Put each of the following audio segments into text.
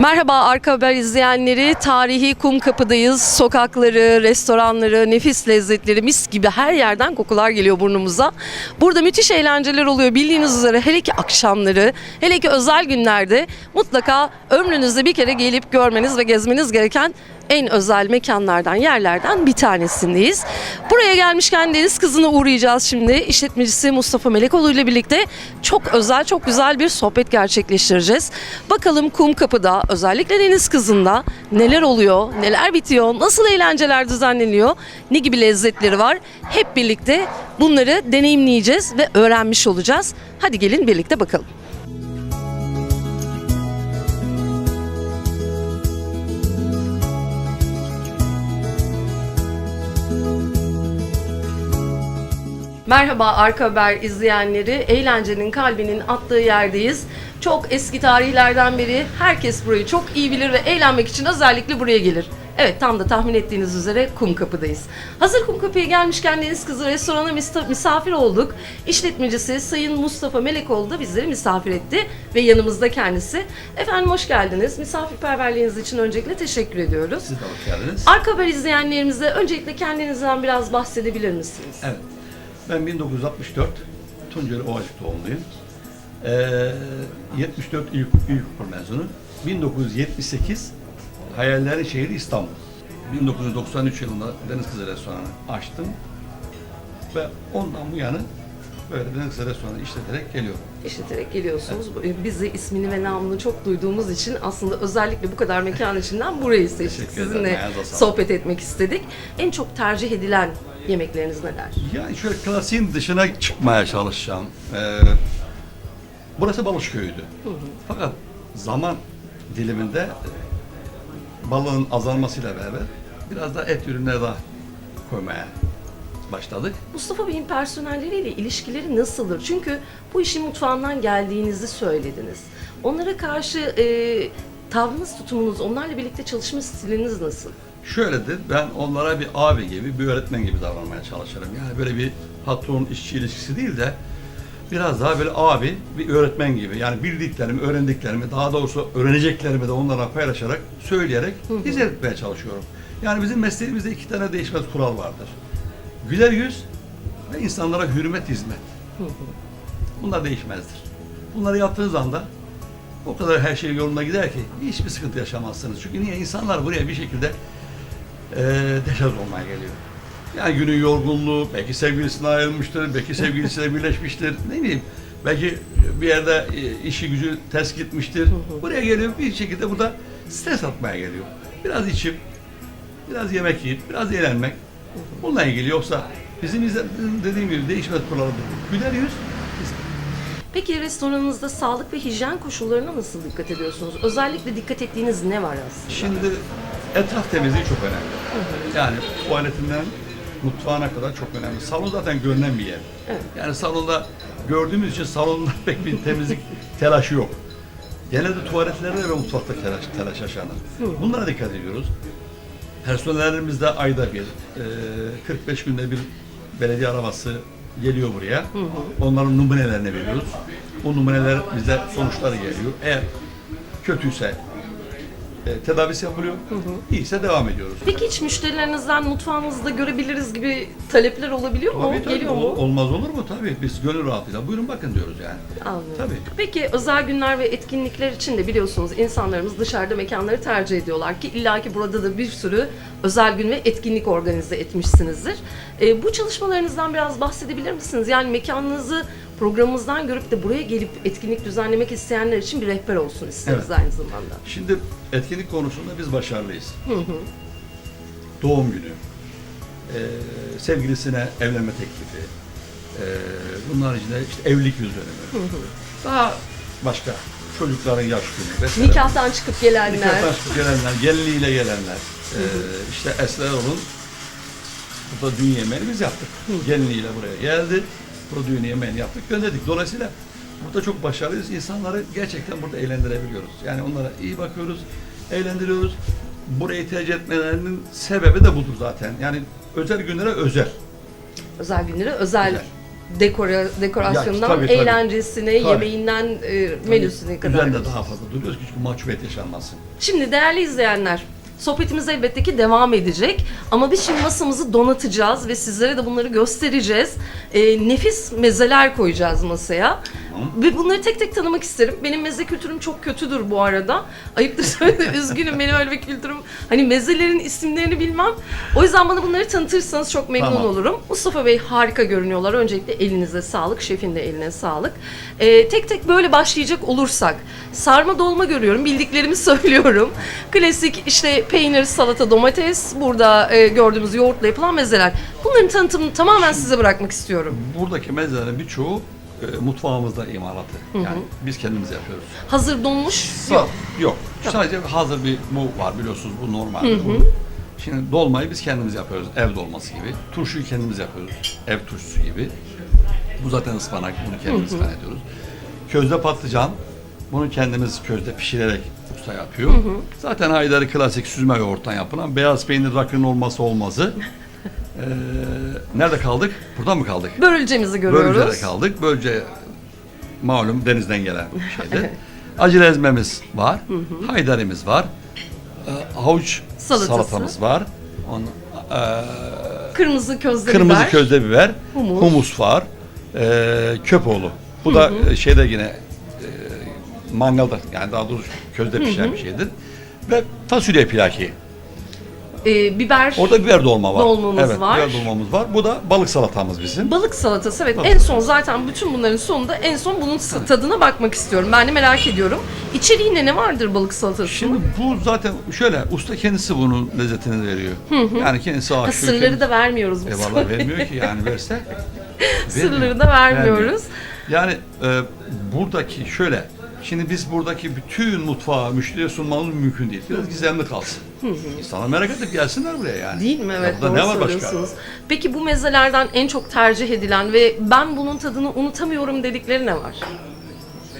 Merhaba Arka Haber izleyenleri. Tarihi Kumkapı'dayız. Sokakları, restoranları, nefis lezzetleri, mis gibi her yerden kokular geliyor burnumuza. Burada müthiş eğlenceler oluyor. Bildiğiniz üzere hele ki akşamları, hele ki özel günlerde mutlaka ömrünüzde bir kere gelip görmeniz ve gezmeniz gereken en özel mekanlardan, yerlerden bir tanesindeyiz. Buraya gelmişken Deniz Kızı'na uğrayacağız şimdi. İşletmecisi Mustafa Melekoğlu ile birlikte çok özel, çok güzel bir sohbet gerçekleştireceğiz. Bakalım Kumkapı'da, özellikle Deniz Kızı'nda neler oluyor, neler bitiyor, nasıl eğlenceler düzenleniyor, ne gibi lezzetleri var. Hep birlikte bunları deneyimleyeceğiz ve öğrenmiş olacağız. Hadi gelin birlikte bakalım. Merhaba Arka Haber izleyenleri. Eğlencenin kalbinin attığı yerdeyiz. Çok eski tarihlerden beri herkes burayı çok iyi bilir ve eğlenmek için özellikle buraya gelir. Evet tam da tahmin ettiğiniz üzere Kumkapı'dayız. Hazır Kumkapı'ya gelmişken Deniz Kızı restorana mis- misafir olduk. İşletmecisi Sayın Mustafa Melekoğlu da bizleri misafir etti ve yanımızda kendisi. Efendim hoş geldiniz. Misafirperverliğiniz için öncelikle teşekkür ediyoruz. Siz de hoş geldiniz. Arka Haber izleyenlerimize öncelikle kendinizden biraz bahsedebilir misiniz? Evet. Ben 1964 Tunceli Ovacık doğumluyum. Ee, 74 ilk, ilkokul mezunu. 1978 Hayallerin şehri İstanbul. 1993 yılında Deniz Kızı Restoranı açtım. Ve ondan bu yana böyle Deniz Kızı Restoranı işleterek geliyorum. İşleterek geliyorsunuz. Bu- Biz de ismini ve namını çok duyduğumuz için aslında özellikle bu kadar mekan içinden burayı seçtik. Teşekkür ederim. Sizinle Ayağınıza sağlık. sohbet etmek istedik. En çok tercih edilen yemekleriniz neler? Yani şöyle klasiğin dışına çıkmaya çalışacağım. Ee, burası Balış Köyü'ydü. Fakat zaman diliminde e, balığın azalmasıyla beraber biraz da et ürünleri daha koymaya başladık. Mustafa Bey'in personelleriyle ilişkileri nasıldır? Çünkü bu işin mutfağından geldiğinizi söylediniz. Onlara karşı e, tavrınız, tutumunuz, onlarla birlikte çalışma stiliniz nasıl? Şöyledir, ben onlara bir abi gibi, bir öğretmen gibi davranmaya çalışırım. Yani böyle bir patron işçi ilişkisi değil de biraz daha böyle abi, bir öğretmen gibi. Yani bildiklerimi, öğrendiklerimi, daha doğrusu öğreneceklerimi de onlara paylaşarak, söyleyerek hizmet etmeye çalışıyorum. Yani bizim mesleğimizde iki tane değişmez kural vardır. Güler yüz ve insanlara hürmet, hizmet. Bunlar değişmezdir. Bunları yaptığınız anda o kadar her şey yolunda gider ki hiçbir sıkıntı yaşamazsınız. Çünkü niye? insanlar buraya bir şekilde eee deşarj olmaya geliyor. Yani günün yorgunluğu, belki sevgilisine ayrılmıştır, belki sevgilisiyle birleşmiştir, ne bileyim. Belki bir yerde e, işi gücü ters gitmiştir. Buraya geliyor bir şekilde burada stres atmaya geliyor. Biraz içip, biraz yemek yiyip, biraz eğlenmek. Bununla ilgili yoksa bizim dediğim gibi değişmez kuralı bu. Güler yüz, Peki restoranınızda sağlık ve hijyen koşullarına nasıl dikkat ediyorsunuz? Özellikle dikkat ettiğiniz ne var aslında? Şimdi etraf temizliği çok önemli. Yani tuvaletinden mutfağına kadar çok önemli. Salon zaten görünen bir yer. Evet. Yani salonda gördüğümüz için salonda pek bir temizlik telaşı yok. Genelde tuvaletlerde ve mutfakta telaş, telaş yaşanır. Bunlara dikkat ediyoruz. Personellerimiz de ayda bir, e, 45 günde bir belediye arabası geliyor buraya. Onların numunelerini veriyoruz. O numuneler bize sonuçları geliyor. Eğer kötüyse e, tedavisi yapılıyor. İyiyse devam ediyoruz. Peki hiç müşterilerinizden mutfağınızda görebiliriz gibi talepler olabiliyor mu? Tabii, tabii. Geliyor mu? Ol- olmaz olur mu? Tabii biz gönül rahatlığıyla buyurun bakın diyoruz yani. Anlıyorum. Tabii. Peki özel günler ve etkinlikler için de biliyorsunuz insanlarımız dışarıda mekanları tercih ediyorlar ki illaki burada da bir sürü özel gün ve etkinlik organize etmişsinizdir. Ee, bu çalışmalarınızdan biraz bahsedebilir misiniz? Yani mekanınızı programımızdan görüp de buraya gelip etkinlik düzenlemek isteyenler için bir rehber olsun isteriz Evet. aynı zamanda. Şimdi etkinlik konusunda biz başarılıyız. Doğum günü, e, sevgilisine evlenme teklifi, e, bunun haricinde işte evlilik yüz dönümü, daha başka çocukların yaş günü vesaire. Nikahtan çıkıp gelenler. Nikahtan çıkıp gelenler, gelinliğiyle gelenler, e, işte Esra Erol'un burada düğün yemeğini biz yaptık. Gelinliğiyle buraya geldi, burada düğün yemeğini yaptık, gönderdik. Dolayısıyla burada çok başarılıyız. İnsanları gerçekten burada eğlendirebiliyoruz. Yani onlara iyi bakıyoruz, eğlendiriyoruz. Burayı tercih etmelerinin sebebi de budur zaten. Yani özel günlere özel. Özel günlere özel Özel. dekora, dekorasyonundan Ya, tabii, tabii. eğlencesine, Tabii. yemeğinden e, menüsüne kadar. Üzerinde daha fazla duruyoruz ki çünkü mahcubiyet yaşanmasın. Şimdi değerli izleyenler, sohbetimiz elbette ki devam edecek. Ama biz şimdi masamızı donatacağız ve sizlere de bunları göstereceğiz. Ee, nefis mezeler koyacağız masaya. Ve bunları tek tek tanımak isterim. Benim meze kültürüm çok kötüdür bu arada. Ayıptır söyledim, üzgünüm benim öyle bir kültürüm. Hani mezelerin isimlerini bilmem. O yüzden bana bunları tanıtırsanız çok memnun Tamam. olurum. Mustafa Bey harika görünüyorlar. Öncelikle elinize sağlık, şefin de eline sağlık. Ee, tek tek böyle başlayacak olursak, sarma dolma görüyorum, bildiklerimi söylüyorum. Klasik işte peynir, salata, domates, burada e, gördüğümüz yoğurtla yapılan mezeler. Bunların tanıtımını tamamen size bırakmak istiyorum. Buradaki mezelerin birçoğu e, mutfağımızda imalatı. Yani biz kendimiz yapıyoruz. Hazır donmuş yok. Yok. Sadece hazır bir bu var biliyorsunuz bu normal. Bu. Şimdi dolmayı biz kendimiz yapıyoruz. Ev dolması gibi. Turşuyu kendimiz yapıyoruz. Ev turşusu gibi. Bu zaten ıspanak. Bunu kendimiz kaynatıyoruz. Közde patlıcan. Bunu kendimiz közde pişirerek usta yapıyor. Zaten Haydari klasik süzme yoğurttan yapılan beyaz peynir rakının olması olmazı. Ee, nerede kaldık? Burada mı kaldık? Börülcemizi görüyoruz. Bölce'de kaldık. Bölce malum denizden gelen bir şeydi. Acı ezmemiz var. Haydarimiz var. Ee, havuç Salatası. salatamız var. Onun, ee, Kırmızı közde kırmızı biber. közde biber. Humus. Humus var. Ee, köpoğlu. Bu da e, şeyde yine e, mangalda yani daha doğrusu közde pişen bir şeydir. Ve fasulye pilaki. Ee, biber. Orada biber dolma var. Dolmamız evet, var. biber dolmamız var. Bu da balık salatamız bizim. Balık salatası evet en son zaten bütün bunların sonunda en son bunun s- tadına bakmak istiyorum. Ben de merak ediyorum. İçeriğinde ne vardır balık salatasının? Şimdi bu zaten şöyle usta kendisi bunun lezzetini veriyor. Yani kendisi Ha, aşıyor. sırları da vermiyoruz bu E sefer. vallahi vermiyor ki yani verse. Sırları da vermiyoruz. Vermiyor. Yani e, buradaki şöyle Şimdi biz buradaki bütün mutfağı müşteriye sunmamız mümkün değil. Biraz gizemli kalsın. İnsanlar merak edip gelsinler buraya yani. Değil mi? Ya Evet burada doğru ne var başka? söylüyorsunuz. Peki bu mezelerden en çok tercih edilen ve ben bunun tadını unutamıyorum dedikleri ne var?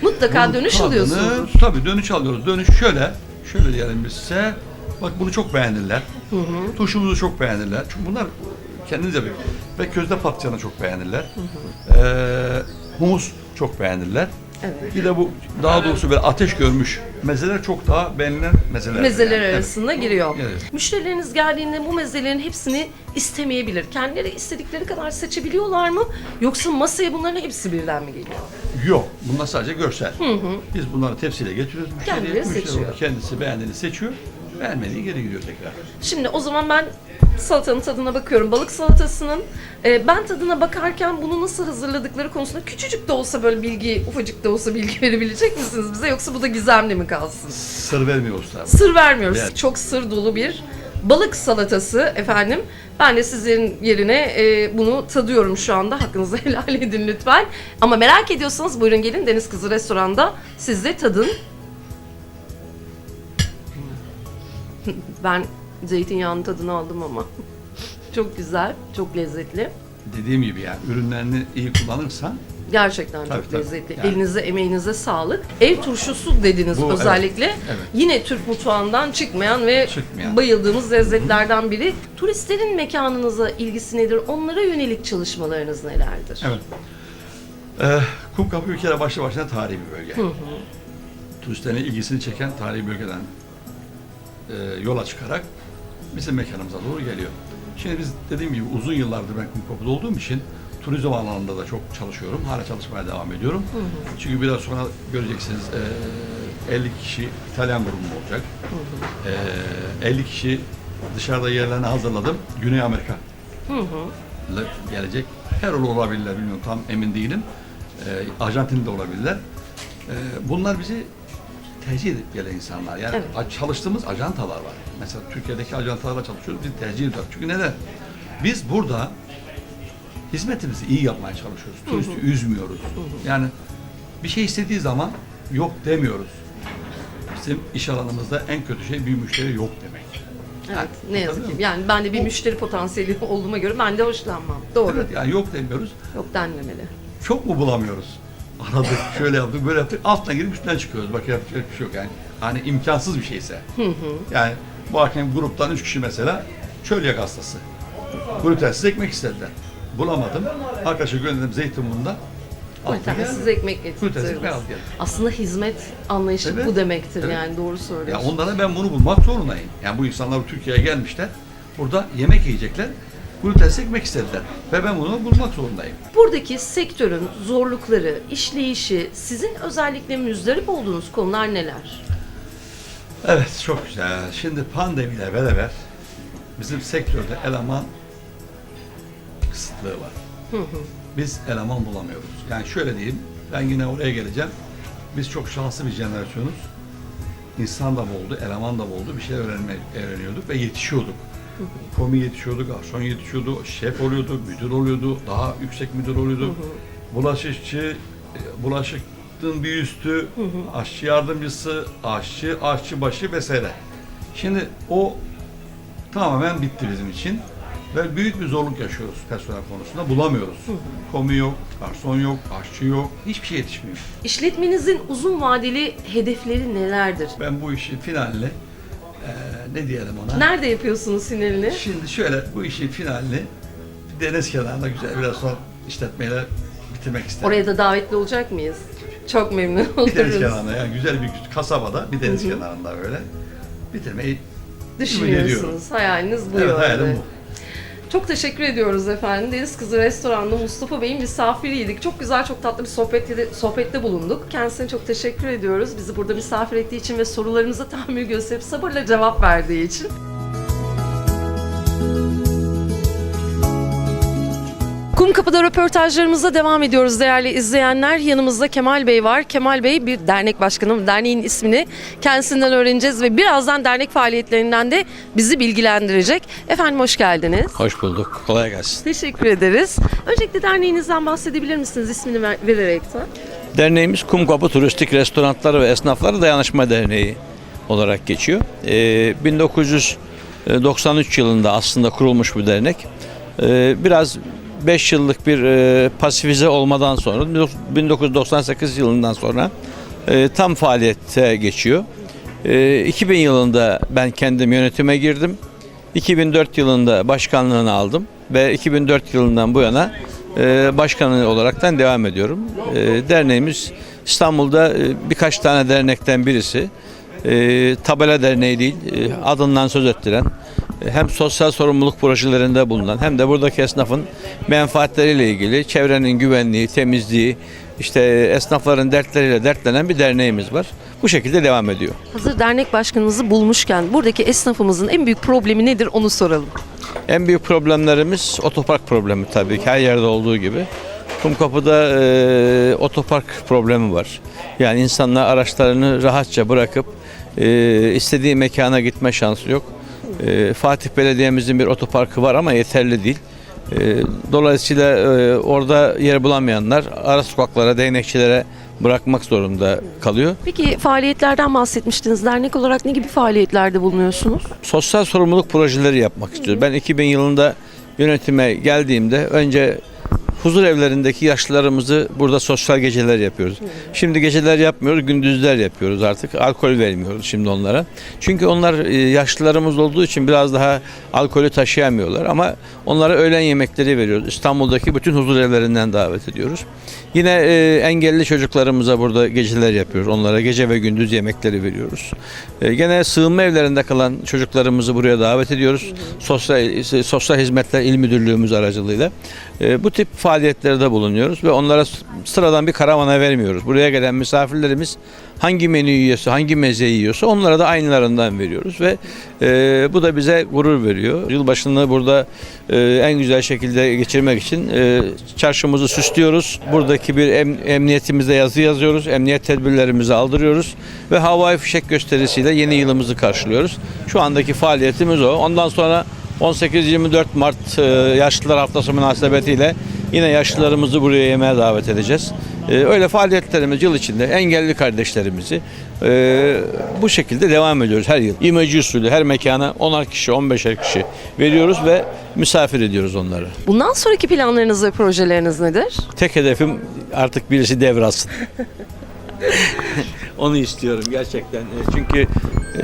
Mutlaka dönüş tadını- alıyorsunuz. Tabii dönüş alıyoruz. Dönüş şöyle, şöyle diyelim biz size. Bak bunu çok beğenirler. Turşumuzu çok beğenirler. Çünkü bunlar kendiniz yapıyor. Ve közde patlıcanı çok beğenirler. Ee, humus çok beğenirler. Evet. Bir de bu daha doğrusu böyle ateş görmüş mezeler çok daha beğenilen mezeler. Mezeler Yani. arasında giriyor. Evet. Müşterileriniz geldiğinde bu mezelerin hepsini istemeyebilir. Kendileri istedikleri kadar seçebiliyorlar mı? Yoksa masaya bunların hepsi birden mi geliyor? Yok. Bunlar sadece görsel. Biz bunları tepsiyle getiriyoruz. Müşteriye, Kendileri müşteri seçiyor. kendisi beğendiğini seçiyor. Beğenmediği geri gidiyor tekrar. Şimdi o zaman ben salatanın tadına bakıyorum. Balık salatasının e, ben tadına bakarken bunu nasıl hazırladıkları konusunda küçücük de olsa böyle bilgi, ufacık da olsa bilgi verebilecek misiniz bize? Yoksa bu da gizemli mi kalsın? Sır vermiyor usta. Sır vermiyoruz. Evet. Çok sır dolu bir balık salatası efendim. Ben de sizlerin yerine e, bunu tadıyorum şu anda. Hakkınızı helal edin lütfen. Ama merak ediyorsanız buyurun gelin Deniz Kızı Restoran'da siz de tadın. Ben zeytinyağının tadını aldım ama. Çok güzel, çok lezzetli. Dediğim gibi yani ürünlerini iyi kullanırsan Gerçekten Tabii, çok tabii. lezzetli. Yani. Elinize, emeğinize sağlık. Ev turşusu dediniz Bu, evet, özellikle. evet. Yine Türk mutfağından çıkmayan ve Çıkmayan. bayıldığımız lezzetlerden biri. Turistlerin mekanınıza ilgisi nedir? Onlara yönelik çalışmalarınız nelerdir? Evet. Ee, Kumkapı bir kere başlı başına tarihi bir bölge. Turistlerin ilgisini çeken tarihi bölgeden e, yola çıkarak bizim mekanımıza doğru geliyor. Şimdi biz dediğim gibi uzun yıllardır ben Kumkapı'da olduğum için turizm alanında da çok çalışıyorum. Hala çalışmaya devam ediyorum. Çünkü biraz sonra göreceksiniz e, 50 kişi İtalyan grubum olacak. E, 50 kişi dışarıda yerlerini hazırladım. Güney Amerika ile gelecek. Her ol olabilirler bilmiyorum tam emin değilim. Ee, Arjantin'de olabilirler. Ee, bunlar bizi tercih edip gelen insanlar. Yani Evet. çalıştığımız ajantalar var. Mesela Türkiye'deki ajantalarla çalışıyoruz. Biz tercih ediyoruz. Çünkü neden? Biz burada hizmetimizi iyi yapmaya çalışıyoruz. Turisti üzmüyoruz. Yani bir şey istediği zaman yok demiyoruz. Bizim iş alanımızda en kötü şey bir müşteri yok demek. Evet, ne yazık ki. Yani ben de bir müşteri potansiyeli olduğuma göre ben de hoşlanmam. Doğru. Evet, yani yok demiyoruz. Yok denmemeli. çok mu bulamıyoruz? Aradık, şöyle yaptık, böyle yaptık. Alttan girip üstten çıkıyoruz. Bak yapacak bir şey yok yani. Hani imkansız bir şeyse. Yani bu akşam gruptan üç kişi mesela çölyak hastası. Glutensiz ekmek istediler. bulamadım. Arkadaşa gönderdim Zeytinburnu'nda. Glutensiz ekmek Glutensiz ekmek aldı geldi. Aslında hizmet anlayışı Evet, bu demektir evet. yani doğru Ya söylüyorsun. onlara ben bunu bulmak zorundayım. Yani bu insanlar Türkiye'ye gelmişler. Burada yemek yiyecekler. Glutensiz ekmek istediler. Ve ben bunu bulmak zorundayım. Buradaki sektörün zorlukları, işleyişi, sizin özellikle müzdarip olduğunuz konular neler? Evet çok güzel. Şimdi pandemiyle beraber bizim sektörde eleman kısıtlığı var. Biz eleman bulamıyoruz. Yani şöyle diyeyim, ben yine oraya geleceğim. Biz çok şanslı bir jenerasyonuz. İnsan da boldu, eleman da boldu. Bir şeyler öğrenme, öğreniyorduk ve yetişiyorduk. Komi yetişiyordu, garson yetişiyordu, şef oluyordu, müdür oluyordu, daha yüksek müdür oluyordu. Bulaşıkçı, e, bulaşıkın bir üstü, aşçı yardımcısı, aşçı, aşçı başı vesaire. Şimdi o tamamen bitti bizim için. Ve büyük bir zorluk yaşıyoruz personel konusunda. Bulamıyoruz. Komi yok, garson yok, aşçı yok, hiçbir şey yetişmiyor. İşletmenizin uzun vadeli hedefleri nelerdir? Ben bu işin finalini, eee, ne diyelim ona? Nerede yapıyorsunuz finalini? Şimdi şöyle, bu işin finalini bir deniz kenarında güzel bir restoran işletmeyle bitirmek isterim. Oraya da davetli olacak mıyız? Çok memnun bir deniz oluruz. kenarında, yani güzel bir kasabada, bir deniz kenarında böyle bitirmeyi Düşünüyorsunuz. Hayaliniz bu evet, hayalim bu. Çok teşekkür ediyoruz efendim. Deniz Kızı Restoran'da Mustafa Bey'in misafiriydik. Çok güzel, çok tatlı bir sohbette, sohbette bulunduk. Kendisine çok teşekkür ediyoruz. Bizi burada misafir ettiği için ve sorularımıza tahammül gösterip sabırla cevap verdiği için. Kumkapı'da röportajlarımıza devam ediyoruz değerli izleyenler. Yanımızda Kemal Bey var. Kemal Bey bir dernek başkanı. Derneğin ismini kendisinden öğreneceğiz ve birazdan dernek faaliyetlerinden de bizi bilgilendirecek. Efendim hoş geldiniz. Hoş bulduk. Kolay gelsin. Teşekkür ederiz. Öncelikle derneğinizden bahsedebilir misiniz ismini ver- vererek de? Derneğimiz Kumkapı Turistik Restoranlar ve Esnafları Dayanışma Derneği olarak geçiyor. Ee, 1993 yılında aslında kurulmuş bu dernek. Ee, biraz 5 yıllık bir e, pasifize olmadan sonra 1998 yılından sonra e, tam faaliyete geçiyor. E, 2000 yılında ben kendim yönetime girdim. 2004 yılında başkanlığını aldım ve 2004 yılından bu yana e, başkanı olaraktan devam ediyorum. E, derneğimiz İstanbul'da e, birkaç tane dernekten birisi. E, tabela derneği değil, e, adından söz ettiren, hem sosyal sorumluluk projelerinde bulunan hem de buradaki esnafın menfaatleriyle ilgili çevrenin güvenliği, temizliği, işte esnafların dertleriyle dertlenen bir derneğimiz var. Bu şekilde devam ediyor. Hazır dernek başkanınızı bulmuşken buradaki esnafımızın en büyük problemi nedir onu soralım. En büyük problemlerimiz otopark problemi tabii ki her yerde olduğu gibi. Kumkapı'da e, otopark problemi var. Yani insanlar araçlarını rahatça bırakıp e, istediği mekana gitme şansı yok. E, Fatih Belediye'mizin bir otoparkı var ama yeterli değil. E, dolayısıyla e, orada yer bulamayanlar ara sokaklara, değnekçilere bırakmak zorunda kalıyor. Peki faaliyetlerden bahsetmiştiniz. Dernek olarak ne gibi faaliyetlerde bulunuyorsunuz? sosyal sorumluluk projeleri yapmak istiyoruz. Ben 2000 yılında yönetime geldiğimde önce huzur evlerindeki yaşlılarımızı burada sosyal geceler yapıyoruz. Şimdi geceler yapmıyoruz, gündüzler yapıyoruz artık. Alkol vermiyoruz şimdi onlara. Çünkü onlar e, yaşlılarımız olduğu için biraz daha alkolü taşıyamıyorlar ama onlara öğlen yemekleri veriyoruz. İstanbul'daki bütün huzur evlerinden davet ediyoruz. Yine e, engelli çocuklarımıza burada geceler yapıyoruz. Onlara gece ve gündüz yemekleri veriyoruz. E, gene sığınma evlerinde kalan çocuklarımızı buraya davet ediyoruz. Sosyal Sosyal Hizmetler İl Müdürlüğümüz aracılığıyla. Bu tip faaliyetlerde bulunuyoruz ve onlara sıradan bir karavana vermiyoruz. Buraya gelen misafirlerimiz hangi menüyü yiyorsa, hangi mezeyi yiyorsa onlara da aynılarından veriyoruz ve e, bu da bize gurur veriyor. Yılbaşını burada e, en güzel şekilde geçirmek için e, çarşımızı süslüyoruz. Buradaki bir em, emniyetimizde yazı yazıyoruz. Emniyet tedbirlerimizi aldırıyoruz ve havai fişek gösterisiyle yeni yılımızı karşılıyoruz. Şu andaki faaliyetimiz o. Ondan sonra 18-24 Mart e, Yaşlılar Haftası münasebetiyle yine yaşlılarımızı buraya yemeğe davet edeceğiz. E, öyle faaliyetlerimiz yıl içinde engelli kardeşlerimizi e, bu şekilde devam ediyoruz her yıl. İmece usulü her mekana 10'ar kişi, 15'er kişi veriyoruz ve misafir ediyoruz onları. Bundan sonraki planlarınız ve projeleriniz nedir? Tek hedefim artık birisi devralsın. Onu istiyorum gerçekten. E, Çünkü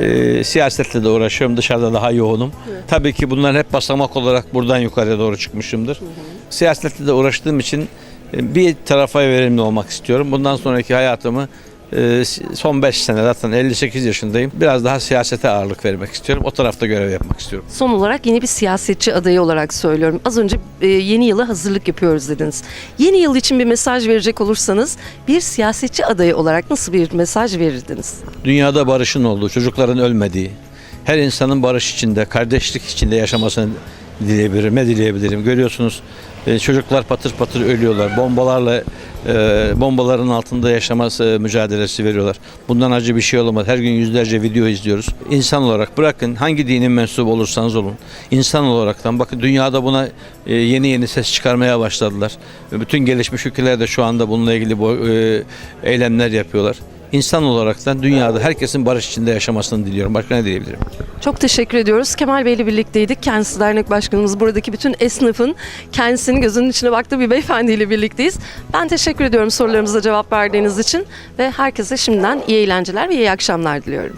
e, siyasetle de uğraşıyorum. Dışarıda daha yoğunum. Tabii ki bunlar hep basamak olarak buradan yukarıya doğru çıkmışımdır. Siyasetle de uğraştığım için e, bir tarafa verimli olmak istiyorum. Bundan sonraki hayatımı e, son 5 sene zaten 58 yaşındayım. Biraz daha siyasete ağırlık vermek istiyorum. O tarafta görev yapmak istiyorum. Son olarak yeni bir siyasetçi adayı olarak söylüyorum. Az önce e, yeni yıla hazırlık yapıyoruz dediniz. Yeni yıl için bir mesaj verecek olursanız bir siyasetçi adayı olarak nasıl bir mesaj verirdiniz? Dünyada barışın olduğu, çocukların ölmediği, her insanın barış içinde, kardeşlik içinde yaşamasını dileyebilirim. Ne dileyebilirim? Görüyorsunuz e, çocuklar patır patır ölüyorlar. Bombalarla e, bombaların altında yaşaması e, mücadelesi veriyorlar. Bundan acı bir şey olamaz. Her gün yüzlerce video izliyoruz. İnsan olarak bırakın hangi dinin mensubu olursanız olun. İnsan olaraktan bakın dünyada buna yeni yeni ses çıkarmaya başladılar. Bütün gelişmiş ülkeler de şu anda bununla ilgili eylemler yapıyorlar. İnsan olaraktan dünyada herkesin barış içinde yaşamasını diliyorum. Başka ne diyebilirim? Çok teşekkür ediyoruz. Kemal Bey ile birlikteydik. Kendisi dernek başkanımız. Buradaki bütün esnafın kendisinin gözünün içine baktığı bir beyefendiyle birlikteyiz. Ben teşekkür ediyorum sorularımıza cevap verdiğiniz için ve herkese şimdiden iyi eğlenceler ve iyi akşamlar diliyorum.